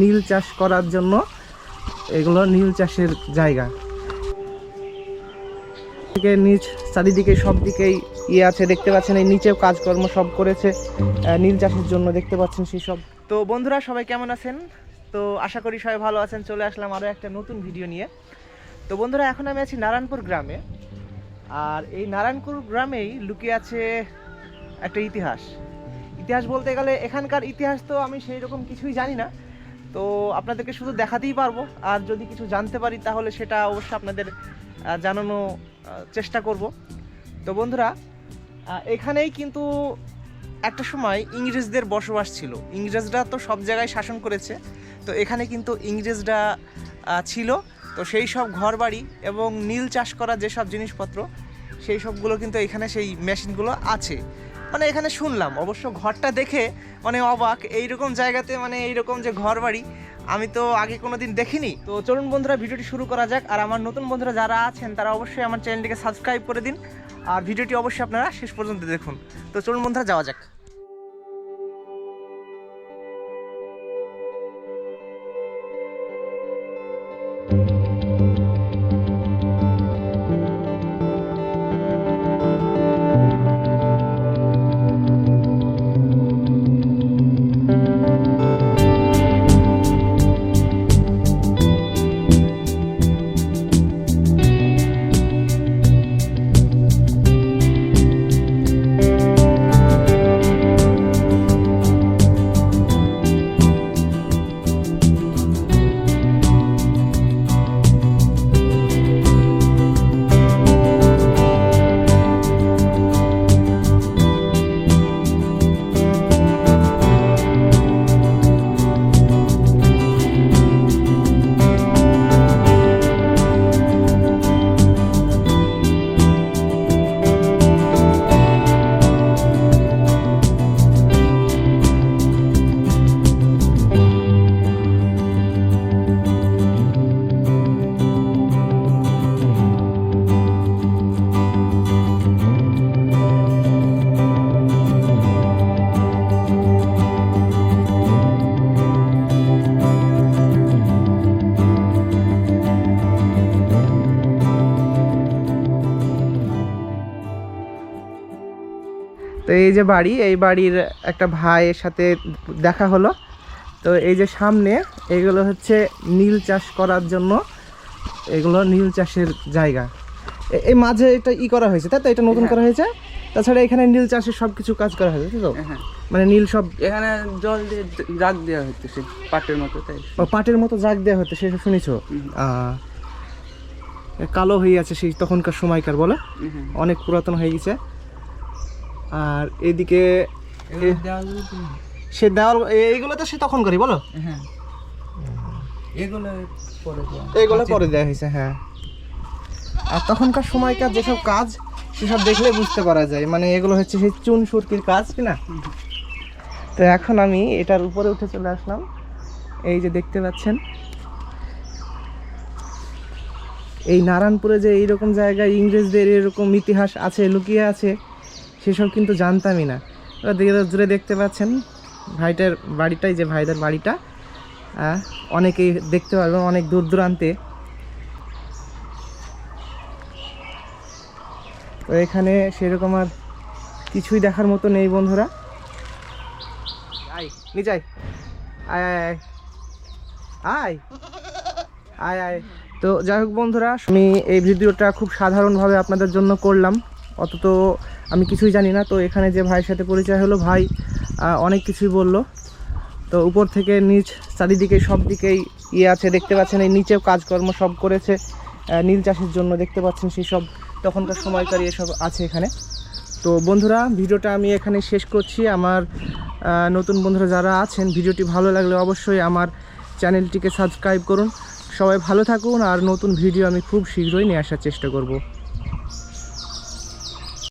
নীল চাষ করার জন্য এগুলো নীল চাষের জায়গা। থেকে নিচ চারিদিকে সব দিকেই ইয়ে আছে, দেখতে পাচ্ছেন এই নিচেও কাজকর্ম সব করেছে নীল চাষের জন্য দেখতে পাচ্ছেন সেই সব তো বন্ধুরা, সবাই কেমন আছেন? তো আশা করি সবাই ভালো আছেন, চলে আসলাম আরও একটা নতুন ভিডিও নিয়ে। তো বন্ধুরা, এখন আমি আছি নারায়ণপুর গ্রামে। আর এই নারায়ণপুর গ্রামেই লুকিয়ে আছে একটা ইতিহাস। ইতিহাস বলতে গেলে এখানকার ইতিহাস তো আমি সেই রকম কিছুই জানি না তো আপনাদেরকে শুধু দেখাতেই পারব। আর যদি কিছু জানতে পারি, তাহলে সেটা অবশ্যই আপনাদের জানানো চেষ্টা করব। তো বন্ধুরা এখানেই কিন্তু একটা সময় ইংরেজদের বসবাস ছিল। ইংরেজরা তো সব জায়গায় শাসন করেছে। তো এখানে কিন্তু ইংরেজরা ছিল। তো সেই সব ঘরবাড়ি এবং নীল চাষ করা যেসব জিনিসপত্র, সেই সবগুলো কিন্তু এখানে সেই মেশিনগুলো আছে। মানে এখানে শুনলাম, অবশ্য ঘরটা দেখে মানে অবাক, এইরকম জায়গাতে মানে এইরকম যে ঘর বাড়ি আমি তো আগে কোনো দিন দেখিনি। তো চলুন বন্ধুরা, ভিডিওটি শুরু করা যাক, আর আমার নতুন বন্ধুরা যারা আছেন, তারা অবশ্যই আমার চ্যানেলটিকে সাবস্ক্রাইব করে দিন, আর ভিডিওটি অবশ্যই আপনারা শেষ পর্যন্ত দেখুন। তো চলুন বন্ধুরা, যাওয়া যাক। তো এই যে বাড়ি এই বাড়ির একটা ভাইয়ের সাথে দেখা হলো। তো এই যে সামনে এগুলো হচ্ছে নীল চাষ করার জন্য এগুলো নীল চাষের জায়গা। এই মাঝে এটা ই করা হয়েছে তাই তো? এটা নতুন হ্যাঁ। করা হয়েছে? তাছাড়া এখানে নীল চাষের সব কিছু কাজ করা হয়েছে তো? হ্যাঁ মানে নীল সব এখানে জল দিয়ে জাগ দেওয়া হইতেছে পাটের মতো তাই? ও, পাটের মতো জাগ দেওয়া হতো সেসব শুনেছো? কালো হয়ে আছে সেই তখনকার সময়কার বলে? অনেক পুরাতন হয়ে গেছে। আর এদিকে? সে দেওয়াল এইগুলো তো সে তখন করি বলো। হ্যাঁ। এগুলো পরে দেওয়া হয়েছে হ্যাঁ। আর তখনকার সময়কার যেসব কাজ সেসব দেখলে বুঝতে পারা যায়। মানে এগুলো হচ্ছে সেই চুন সুরকির কাজ কি না? তো এখন আমি এটার উপরে উঠে চলে আসলাম। এই যে দেখতে পাচ্ছেন এই নারায়ণপুরে যে এইরকম জায়গায় ইংরেজদের এরকম ইতিহাস আছে লুকিয়ে আছে সেসব কিন্তু জানতামই না। ধীরে দেখতে পাচ্ছেন, ভাইটার বাড়িটাই যে ভাইদের বাড়িটা অনেকেই দেখতে পারবেন অনেক দূর দূরান্তে। তো এখানে সেরকম আর কিছুই দেখার মতো নেই বন্ধুরা। আয়। আয় আয় আয়। আয় আয় আয়। তো যাই হোক বন্ধুরা, আমি এই ভিডিওটা খুব সাধারণভাবে আপনাদের জন্য করলাম। অত তো আমি কিছুই জানি না। তো এখানে যে ভাইয়ের সাথে পরিচয় হলো, ভাই অনেক কিছুই বলল। তো উপর থেকে নিচ চারিদিকে সব দিকেই ইয়ে আছে, দেখতে পাচ্ছেন, এই নিচেও কাজকর্ম সব করেছে। নীল চাষের জন্য দেখতে পাচ্ছেন সেই সব, তখনকার সময়কার এসব আছে এখানে। তো বন্ধুরা, ভিডিওটা আমি এখানে শেষ করছি। আমার নতুন বন্ধুরা যারা আছেন, ভিডিওটি ভালো লাগলে অবশ্যই আমার চ্যানেলটিকে সাবস্ক্রাইব করুন। সবাই ভালো থাকুন, আর নতুন ভিডিও আমি খুব শীঘ্রই নিয়ে আসার চেষ্টা করব।